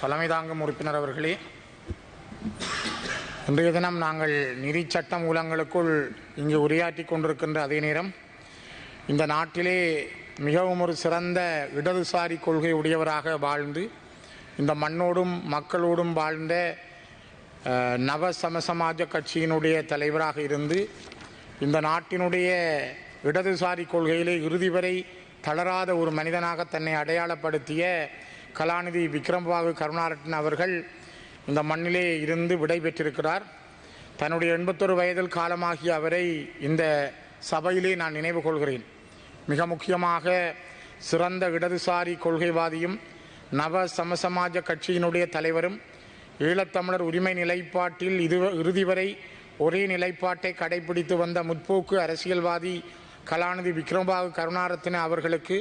தலைமை தாங்கும் உறுப்பினர் அவர்களே இன்றைய தினம் நாங்கள் நிதி சட்ட மூலங்களுக்குள் இங்கு உரையாற்றி கொண்டிருக்கின்ற அதே நேரம் இந்த நாட்டிலே மிகவும் ஒரு சிறந்த இடதுசாரி கொள்கை உடையவராக வாழ்ந்து இந்த மண்ணோடும் மக்களோடும் வாழ்ந்த நவ சமசமாஜ கட்சியினுடைய தலைவராக இருந்து இந்த நாட்டினுடைய இடதுசாரி கொள்கையிலே இறுதி வரை தளராத ஒரு மனிதனாக தன்னை அடையாளப்படுத்திய கலாநிதி விக்ரம்பாபு கருணாரட்ன அவர்கள் இந்த மண்ணிலே இருந்து விடை பெற்றிருக்கிறார். தன்னுடைய எண்பத்தொரு வயதில் காலமாகிய அவரை இந்த சபையிலே நான் நினைவு கொள்கிறேன். மிக முக்கியமாக சிறந்த இடதுசாரி கொள்கைவாதியும் நவ சமசமாஜ கட்சியினுடைய தலைவரும் ஈழத்தமிழர் உரிமை நிலைப்பாட்டில் இது இறுதி வரை ஒரே நிலைப்பாட்டை கடைபிடித்து வந்த முற்போக்கு அரசியல்வாதி கலாநிதி விக்ரம்பாபு கருணாரத்ன அவர்களுக்கு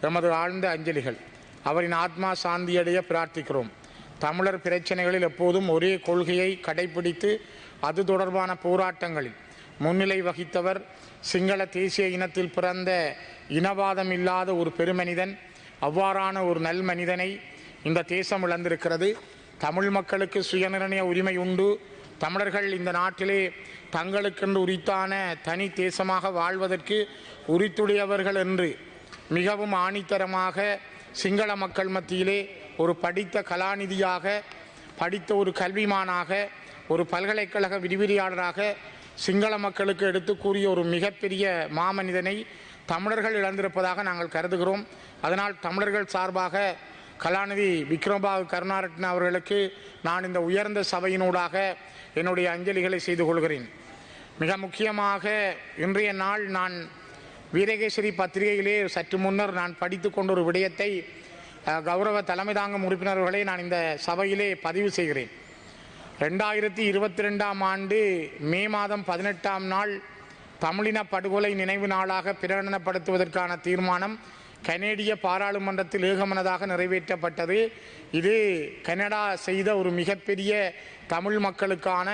எமது ஆழ்ந்த அஞ்சலிகள். அவரின் ஆத்மா சாந்தியடைய பிரார்த்திக்கிறோம். தமிழர் பிரச்சனைகளில் எப்போதும் ஒரே கொள்கையை கடைபிடித்து அது தொடர்பான போராட்டங்களில் முன்னிலை வகித்தவர் சிங்கள தேசிய இனத்தில் பிறந்த இனவாதம் இல்லாத ஒரு பெருமனிதன் அவ்வாறான ஒரு நல் மனிதனை இந்த தேசம் இழந்திருக்கிறது. தமிழ் மக்களுக்கு சுயநிர்ணய உரிமை உண்டு. தமிழர்கள் இந்த நாட்டிலே தங்களுக்கென்று உரித்தான தனி தேசமாக வாழ்வதற்கு உரித்துடையவர்கள் என்று மிகவும் ஆணித்தரமாக சிங்கள மக்கள் மத்தியிலே ஒரு படித்த கலாநிதியாக படித்த ஒரு கல்விமானாக ஒரு பல்கலைக்கழக விரிவிரியாளராக சிங்கள மக்களுக்கு எடுத்து கூறிய ஒரு மிகப்பெரிய மாமனிதனை தமிழர்கள் இழந்திருப்பதாக நாங்கள் கருதுகிறோம். அதனால் தமிழர்கள் சார்பாக கலாநிதி விக்ரமபாபு கருணாரட்ன அவர்களுக்கு நான் இந்த உயர்ந்த சபையினூடாக என்னுடைய அஞ்சலிகளை செய்து கொள்கிறேன். மிக முக்கியமாக இன்றைய நாள் நான் வீரகேஸ்வரி பத்திரிகையிலே சற்று முன்னர் நான் படித்து கொண்ட ஒரு விடயத்தை கௌரவ தலைமை தாங்கும் உறுப்பினர்களை நான் இந்த சபையிலே பதிவு செய்கிறேன். ரெண்டாயிரத்தி இருபத்தி ரெண்டாம் ஆண்டு மே மாதம் பதினெட்டாம் நாள் தமிழின படுகொலை நினைவு நாளாக பிரகடனப்படுத்துவதற்கான தீர்மானம் கனேடிய பாராளுமன்றத்தில் ஏகமனதாக நிறைவேற்றப்பட்டது. இது கனடா செய்த ஒரு மிகப்பெரிய தமிழ் மக்களுக்கான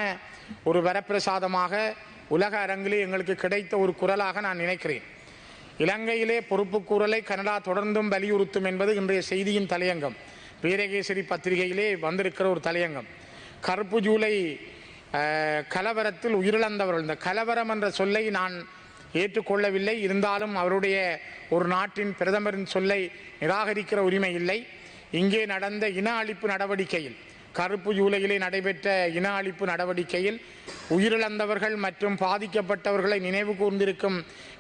ஒரு வரப்பிரசாதமாக உலக அரங்கிலே எங்களுக்கு கிடைத்த ஒரு குரலாக நான் நினைக்கிறேன். இலங்கையிலே பொறுப்புக்கூறலை கனடா தொடர்ந்தும் வலியுறுத்தும் என்பது இன்றைய செய்தியின் தலையங்கம். வீரகேசரி பத்திரிகையிலே வந்திருக்கிற ஒரு தலையங்கம். கருப்பு ஜூலை கலவரத்தில் உயிரிழந்தவர்கள். இந்த கலவரம் என்ற சொல்லை நான் ஏற்றுக்கொள்ளவில்லை. இருந்தாலும் அவருடைய ஒரு நாட்டின் பிரதமரின் சொல்லை நிராகரிக்கிற உரிமை இல்லை. இங்கே நடந்த இன அழிப்பு நடவடிக்கையில் கருப்பு ஜூலையிலே நடைபெற்ற இன அழிப்பு நடவடிக்கையில் உயிரிழந்தவர்கள் மற்றும் பாதிக்கப்பட்டவர்களை நினைவு கூர்ந்திருக்கும்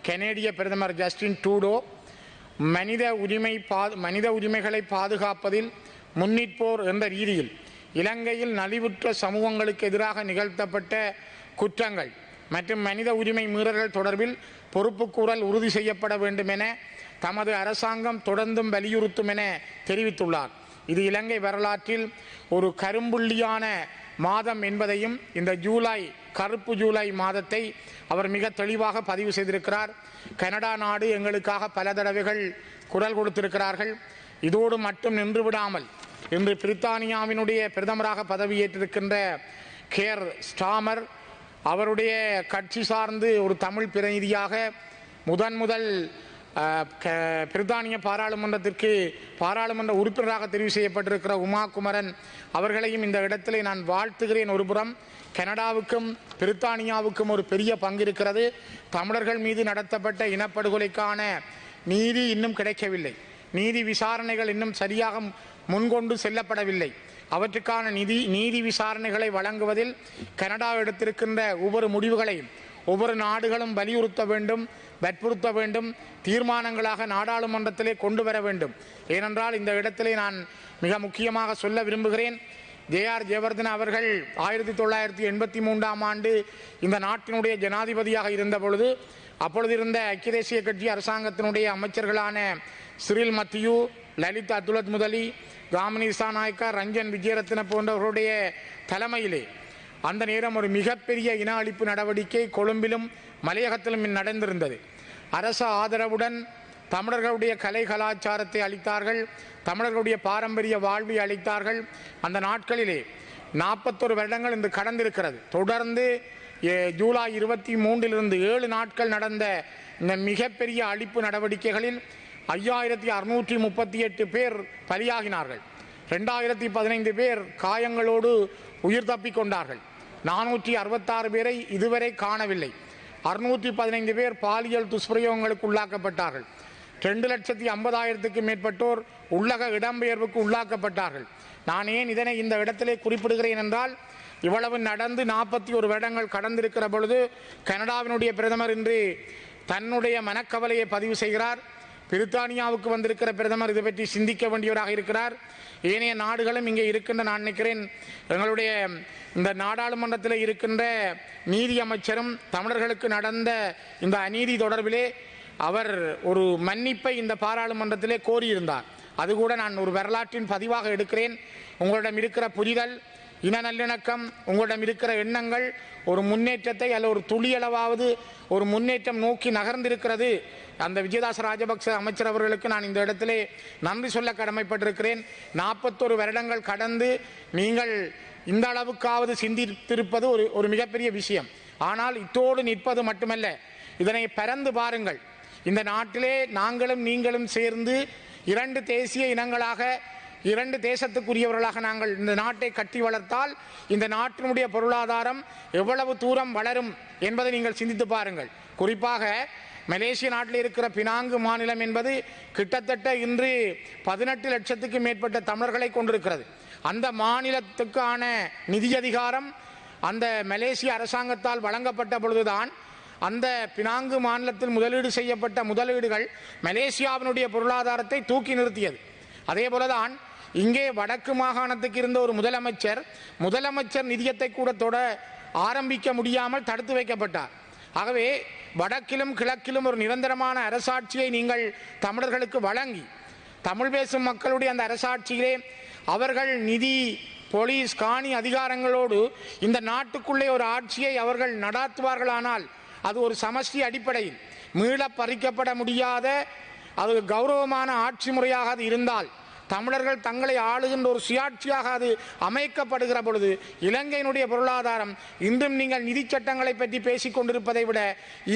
கனேடிய பிரதமர் ஜஸ்டின் டூடோ மனித உரிமை பா மனித உரிமைகளை பாதுகாப்பதில் முன்னிற்போர் என்ற ரீதியில் இலங்கையில் நலிவுற்ற சமூகங்களுக்கு எதிராக நிகழ்த்தப்பட்ட குற்றங்கள் மற்றும் மனித உரிமை மீறல்கள் தொடர்பில் பொறுப்புக்கூறல் உறுதி செய்யப்பட வேண்டும் என தமது அரசாங்கம் தொடர்ந்தும் வலியுறுத்தும் என தெரிவித்துள்ளார். இது இலங்கை வரலாற்றில் ஒரு கரும்புள்ளியான மாதம் என்பதையும் இந்த ஜூலை கருப்பு ஜூலை மாதத்தை அவர் மிக தெளிவாக பதிவு செய்திருக்கிறார். கனடா நாடு எங்களுக்காக பல தடவைகள் குரல் கொடுத்திருக்கிறார்கள். இதோடு மட்டும் நின்று விடாமல் இன்று பிரித்தானியாவினுடைய பிரதமராக பதவியேற்றிருக்கின்ற கேர் ஸ்டாமர் அவருடைய கட்சி சார்ந்து ஒரு தமிழ் பிரதிநிதியாக முதன் முதல் பிரித்தானிய பாராளுமன்றத்திற்கு பாராளுமன்ற உறுப்பினராக தெரிவு செய்யப்பட்டிருக்கிற உமா குமரன் அவர்களையும் இந்த இடத்திலே நான் வாழ்த்துகிறேன் ஒருபுறம். கனடாவுக்கும் பிரித்தானியாவுக்கும் ஒரு பெரிய பங்கு இருக்கிறது தமிழர்கள் மீது நடத்தப்பட்ட இனப்படுகொலைக்கான நீதி இன்னும் கிடைக்கவில்லை. நீதி விசாரணைகள் இன்னும் சரியாக முன்கொண்டு செல்லப்படவில்லை. அவற்றுக்கான நிதி நீதி விசாரணைகளை வழங்குவதில் கனடா எடுத்திருக்கின்ற ஒவ்வொரு முடிவுகளையும் ஒவ்வொரு நாடுகளும் வலியுறுத்த வேண்டும் வற்புறுத்த வேண்டும் தீர்மானங்களாக நாடாளுமன்றத்திலே கொண்டு வர வேண்டும். ஏனென்றால் இந்த இடத்திலே நான் மிக முக்கியமாக சொல்ல விரும்புகிறேன். ஜேஆர் ஜெயவர்தன் அவர்கள் ஆயிரத்தி தொள்ளாயிரத்தி எண்பத்தி மூன்றாம் ஆண்டு இந்த நாட்டினுடைய ஜனாதிபதியாக இருந்த பொழுது அப்பொழுது இருந்த ஐக்கிய தேசிய கட்சி அரசாங்கத்தினுடைய அமைச்சர்களான Cyril Matthew Lalith Athulathmudali Gamini Nayaka Ranjan Wijeratne போன்றவர்களுடைய தலைமையிலே அந்த நேரம் ஒரு மிகப்பெரிய இன அழிப்பு நடவடிக்கை கொழும்பிலும் மலையகத்திலும் நடந்திருந்தது. அரச ஆதரவுடன் தமிழர்களுடைய கலை கலாச்சாரத்தை அளித்தார்கள் தமிழர்களுடைய பாரம்பரிய வாழ்வை அளித்தார்கள் அந்த நாட்களிலே நாற்பத்தொரு வருடங்கள் இன்று கடந்திருக்கிறது. தொடர்ந்து ஜூலை இருபத்தி மூன்றிலிருந்து ஏழு நாட்கள் நடந்த இந்த மிகப்பெரிய அழிப்பு நடவடிக்கைகளில் ஐயாயிரத்தி அறுநூற்றி முப்பத்தி எட்டு பேர் பலியாகினார்கள். ரெண்டாயிரத்தி பதினைந்து பேர் காயங்களோடு உயிர் தப்பிக் கொண்டார்கள். நானூற்றி அறுபத்தாறு பேரை இதுவரை காணவில்லை. அறுநூற்றி பதினைந்து பேர் பாலியல் துஷ்பிரயோகங்களுக்கு உள்ளாக்கப்பட்டார்கள். ரெண்டு லட்சத்தி ஐம்பதாயிரத்துக்கு மேற்பட்டோர் உள்ளக இடம்பெயர்வுக்கு உள்ளாக்கப்பட்டார்கள். நான் ஏன் இதனை இந்த இடத்திலே குறிப்பிடுகிறேன் என்றால் இவ்வளவு நடந்து நாற்பத்தி ஒரு வருடங்கள் கடந்திருக்கிற பொழுது கனடாவினுடைய பிரதமர் இன்று தன்னுடைய மனக்கவலையை பதிவு செய்கிறார். பிரித்தானியாவுக்கு வந்திருக்கிற பிரதமர் இது பற்றி சிந்திக்க வேண்டியவராக இருக்கிறார். ஏனைய நாடுகளும் இங்கே இருக்கின்ற நான் நினைக்கிறேன் எங்களுடைய இந்த நாடாளுமன்றத்தில் இருக்கின்ற நீதி அமைச்சரும் தமிழர்களுக்கு நடந்த இந்த அநீதி தொடர்பிலே அவர் ஒரு மன்னிப்பை இந்த பாராளுமன்றத்திலே கோரியிருந்தார். அது கூட நான் ஒரு வரலாற்றின் பதிவாக எடுக்கிறேன். உங்களிடம் இருக்கிற புரிதல் இன நல்லிணக்கம் உங்களிடம் இருக்கிற எண்ணங்கள் ஒரு முன்னேற்றத்தை அல்ல ஒரு துளியளவாவது ஒரு முன்னேற்றம் நோக்கி நகர்ந்திருக்கிறது. அந்த விஜயதாச ராஜபக்ச அமைச்சர் அவர்களுக்கு நான் இந்த இடத்திலே நன்றி சொல்ல கடமைப்பட்டிருக்கிறேன். நாற்பத்தொரு வருடங்கள் கடந்து நீங்கள் இந்த அளவுக்காவது சிந்தித்திருப்பது ஒரு ஒரு மிகப்பெரிய விஷயம். ஆனால் இத்தோடு நிற்பது மட்டுமல்ல. இதனை பரந்து பாருங்கள். இந்த நாட்டிலே நாங்களும் நீங்களும் சேர்ந்து இரண்டு தேசிய இனங்களாக இரண்டு தேசத்துக்குரியவர்களாக நாங்கள் இந்த நாட்டை கட்டி வளர்த்தால் இந்த நாட்டினுடைய பொருளாதாரம் எவ்வளவு தூரம் வளரும் என்பதை நீங்கள் சிந்தித்து பாருங்கள். குறிப்பாக மலேசிய நாட்டில் இருக்கிற பினாங்கு மாநிலம் என்பது கிட்டத்தட்ட இன்று பதினெட்டு லட்சத்துக்கு மேற்பட்ட தமிழர்களை கொண்டிருக்கிறது. அந்த மாநிலத்துக்கான நிதி அதிகாரம் அந்த மலேசிய அரசாங்கத்தால் வழங்கப்பட்ட பொழுதுதான் அந்த பினாங்கு மாநிலத்தில் முதலீடு செய்யப்பட்ட முதலீடுகள் மலேசியாவினுடைய பொருளாதாரத்தை தூக்கி நிறுத்தியது. அதே போலதான் இங்கே வடக்கு மாகாணத்துக்கு இருந்த ஒரு முதலமைச்சர் முதலமைச்சர் நிதியத்தை கூட தொட ஆரம்பிக்க முடியாமல் தடுத்து வைக்கப்பட்டார். ஆகவே வடக்கிலும் கிழக்கிலும் ஒரு நிரந்தரமான அரசாட்சியை நீங்கள் தமிழர்களுக்கு வழங்கி தமிழ் பேசும் மக்களுடைய அந்த அரசாட்சியிலே அவர்கள் நிதி போலீஸ் காணி அதிகாரங்களோடு இந்த நாட்டுக்குள்ளே ஒரு ஆட்சியை அவர்கள் நடாத்துவார்களானால் அது ஒரு சமஷ்டி அடிப்படையில் மீள பறிக்கப்பட முடியாத அது கௌரவமான ஆட்சி முறையாக அது இருந்தால் தமிழர்கள் தங்களை ஆளுகின்ற ஒரு சுயாட்சியாக அது அமைக்கப்படுகிற பொழுது இலங்கையினுடைய பொருளாதாரம் இன்றும் நீங்கள் நிதி சட்டங்களை பற்றி பேசிக் கொண்டிருப்பதை விட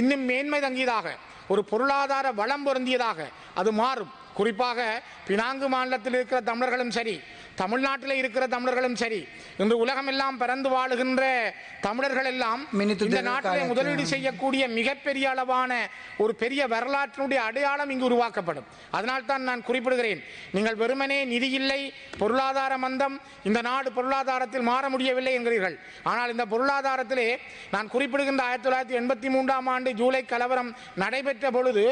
இன்னும் மேன்மை தங்கியதாக ஒரு பொருளாதார வளம் பொருந்தியதாக அது மாறும். குறிப்பாக பினாங்கு மாநிலத்தில் இருக்கிற தமிழர்களும் சரி தமிழ்நாட்டில் இருக்கிற தமிழர்களும் சரி இன்று உலகமெல்லாம் பறந்து வாழுகின்ற தமிழர்கள் எல்லாம் இந்த நாட்டிலே முதலீடு செய்யக்கூடிய மிகப்பெரிய அளவான ஒரு பெரிய வரலாற்றினுடைய அடையாளம் இங்கு உருவாக்கப்படும். அதனால் தான் நான் குறிப்பிடுகிறேன் நீங்கள் வெறுமனே நிதி இல்லை பொருளாதார மந்தம் இந்த நாடு பொருளாதாரத்தில் மாற முடியவில்லை என்கிறீர்கள். ஆனால் இந்த பொருளாதாரத்திலே நான் குறிப்பிடுகின்ற ஆயிரத்தி தொள்ளாயிரத்தி எண்பத்தி மூன்றாம் ஆண்டு ஜூலை கலவரம் நடைபெற்ற பொழுது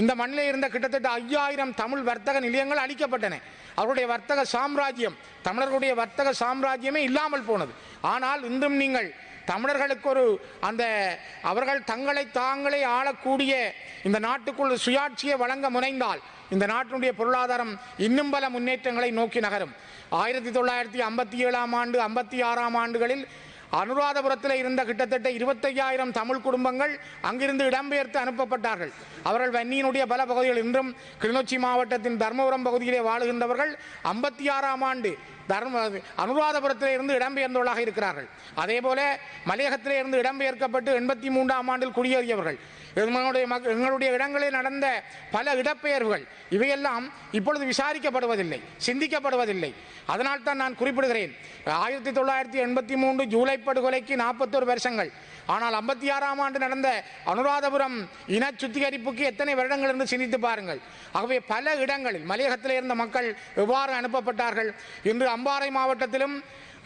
இந்த மண்ணிலே இருந்த கிட்டத்தட்ட ஐயாயிரம் தமிழ் வர்த்தக நிலையங்கள் அளிக்கப்பட்டன அவருடைய வர்த்தக சாம்ராஜ்யம் தமிழர்களுடைய வர்த்தக சாம்ராஜ்யமே இல்லாமல் போனது. ஆனால் இன்றும் நீங்கள் தமிழர்களுக்கு ஒரு அந்த அவர்கள் தங்களை தாங்களே ஆளக்கூடிய இந்த நாட்டுக்குள் சுயாட்சியை வழங்க முனைந்தால் இந்த நாட்டினுடைய பொருளாதாரம் இன்னும் பல முன்னேற்றங்களை நோக்கி நகரும். ஆயிரத்தி தொள்ளாயிரத்தி ஐம்பத்தி ஏழாம் ஆண்டு ஐம்பத்தி ஆறாம் ஆண்டுகளில் அனுராதபுரத்தில் இருந்த கிட்டத்தட்ட இருபத்தையாயிரம் தமிழ் குடும்பங்கள் அங்கிருந்து இடம்பெயர்த்து அனுப்பப்பட்டார்கள். அவர்கள் வன்னியினுடைய பல பகுதிகள் இன்றும் கிளிநொச்சி மாவட்டத்தின் தர்மபுரம் பகுதியிலே வாழுகின்றவர்கள் ஐம்பத்தி ஆறாம் ஆண்டு தர்ம அனுராதபுரத்தில் இருந்து இடம்பெயர்ந்தவர்களாக இருக்கிறார்கள். அதே போல மலையகத்திலே இருந்து இடம்பெயர்க்கப்பட்டு எண்பத்தி மூன்றாம் ஆண்டில் குடியேறியவர்கள். எங்களுடைய மக்- எங்களுடைய இடங்களில் நடந்த பல இடப்பெயர்வுகள் இவையெல்லாம் இப்பொழுது விசாரிக்கப்படுவதில்லை சிந்திக்கப்படுவதில்லை. அதனால் தான் நான் குறிப்பிடுகிறேன் ஆயிரத்தி தொள்ளாயிரத்தி எண்பத்தி மூன்று ஜூலை படுகொலைக்கு நாற்பத்தொரு வருஷங்கள் ஆனால் ஐம்பத்தி ஆறாம் ஆண்டு நடந்த அனுராதபுரம் இன சுத்திகரிப்புக்கு எத்தனை வருடங்கள் என்று சிந்தித்து பாருங்கள். ஆகவே பல இடங்களில் மலையகத்தில் இருந்த மக்கள் எவ்வாறு அனுப்பப்பட்டார்கள்? இன்று அம்பாறை மாவட்டத்திலும்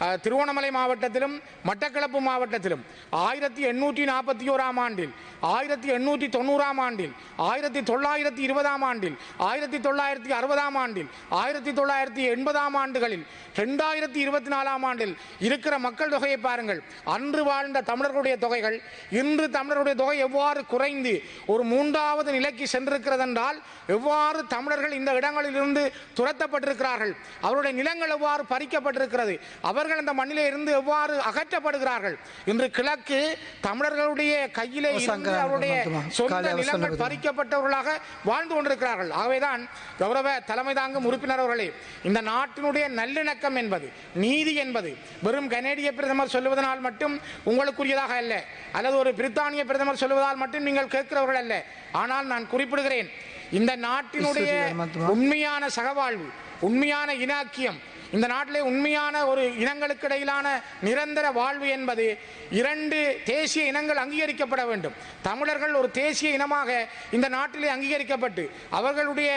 திருவண்ணாமலை திருவோணமலை மாவட்டத்திலும் மட்டக்களப்பு மாவட்டத்திலும் ஆயிரத்தி எண்ணூற்றி நாற்பத்தி ஓராம் ஆண்டில் ஆயிரத்தி எண்ணூற்றி தொண்ணூறாம் ஆண்டில் ஆயிரத்தி தொள்ளாயிரத்தி இருபதாம் ஆண்டில் ஆயிரத்தி தொள்ளாயிரத்தி அறுபதாம் ஆண்டில் ஆயிரத்தி தொள்ளாயிரத்தி எண்பதாம் ஆண்டுகளில் ரெண்டாயிரத்தி இருபத்தி நாலாம் ஆண்டில் இருக்கிற மக்கள் தொகையை பாருங்கள். அன்று வாழ்ந்த தமிழர்களுடைய தொகைகள் இன்று தமிழர்களுடைய தொகை எவ்வாறு குறைந்து ஒரு மூன்றாவது நிலைக்கு சென்றிருக்கிறது என்றால் எவ்வாறு தமிழர்கள் இந்த இடங்களிலிருந்து துரத்தப்பட்டிருக்கிறார்கள் அவருடைய நிலங்கள் எவ்வாறு பறிக்கப்பட்டிருக்கிறது அவர்கள் அந்த மண்ணிலே இருந்து எவ்வாறு அகற்றப்படுகிறார்கள் இன்று கிழக்கு தமிழர்களுடைய கையிலே இருந்து அவருடைய? சொந்த நிலங்கள். பறிக்கப்பட்டவர்களாக வாழ்ந்து கொண்டிருக்கிறார்கள் ஆகவேதான் கௌரவ தலைமை தாங்கும் உறுப்பினர் அவர்களே இந்த நாட்டினுடைய நல்லிணக்கம் என்பது நீதி என்பது வெறும் கனேடிய பிரதமர் சொல்லுவதனால் மட்டும் உங்களுக்குரியதாக அல்ல அல்லது ஒரு பிரித்தானிய பிரதமர் சொல்லுவதால் மட்டும் நீங்கள் கேட்கிறவர்கள் அல்ல ஆனால் நான் குறிப்பிடுகிறேன் இந்த நாட்டினுடைய? உண்மையான சகவாழ்வு உண்மையான இனாக்கியம் இந்த நாட்டிலே உண்மையான ஒரு இனங்களுக்கு இடையிலான நிரந்தர வாழ்வு என்பது இரண்டு தேசிய இனங்கள் அங்கீகரிக்கப்பட வேண்டும். தமிழர்கள் ஒரு தேசிய இனமாக இந்த நாட்டிலே அங்கீகரிக்கப்பட்டு அவர்களுடைய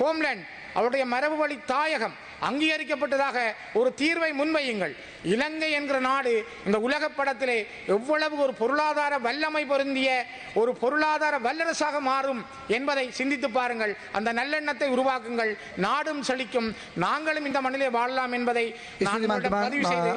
ஹோம்லேண்ட் அவருடைய மரபு வழி தாயகம் அங்கீகரிக்கப்பட்டதாக ஒரு தீர்வை முன்வையுங்கள். இலங்கை என்கிற நாடு இந்த உலக படத்திலே எவ்வளவு ஒரு பொருளாதார வல்லமை பொருந்திய ஒரு பொருளாதார வல்லரசாக மாறும் என்பதை சிந்தித்து பாருங்கள். அந்த நல்லெண்ணத்தை உருவாக்குங்கள். நாடும் செழிக்கும். நாங்களும் இந்த மண்ணிலே வாழலாம் என்பதை நான் பதிவு செய்து